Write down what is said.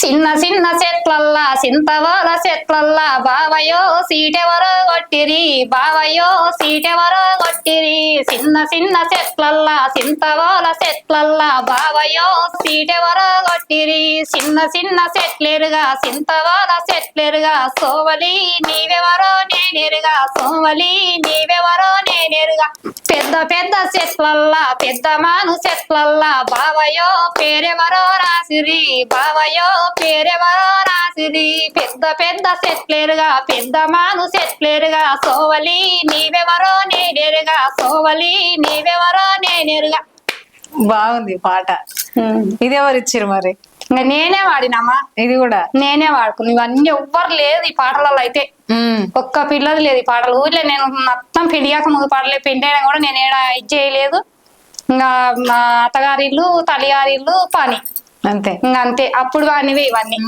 చిన్న చిన్న చెట్లల్లా చింతవాల చెట్లల్లా బావయో సీటెవరో కొట్టిరి బావయో సీటెవరో కొట్టిరి. చిన్న చిన్న చెట్లల్లా చింతవాల చెట్లల్లా బావయో సీటెవరో కొట్టిరి. చిన్న చిన్న చెట్లేరుగా చింతవాల చెట్లేరుగా సోవలి నీవెవరో నేనెరుగా సోవలి నీవెవరో నేనెరుగా. పెద్ద పెద్ద చెట్లల్లా పెద్ద మాను చెట్లల్లా బావ బావయో పేరెవరో రాసిరి బావయో పేరెవరో రాసిరి. పెద్ద పెద్ద చెట్లేరుగా పెద్ద మాను చెట్లేరుగా సోవలి నీవెవరో నేనెరుగా సోవలి నీవెవరో నేనెరుగా. బాగుంది పాట. ఇది ఎవరు ఇచ్చారు మరి? నేనే వాడినమ్మా. ఇది కూడా? నేనే వాడుకున్నా. ఇవన్నీ ఎవ్వరు లేదు ఈ పాటలలో అయితే. ఒక్క పిల్లది లేదు ఈ పాటలు. ఊర్లో నేను మొత్తం పెళ్ళియాక ముందు పాటలే అయినా కూడా నేను ఏడా ఇది చేయలేదు. ఇంకా మా అత్తగారిల్లు తల్లిగారిల్లు పని. అంతే. ఇంకా అంతే. అప్పుడు వాడినివి ఇవన్నీ.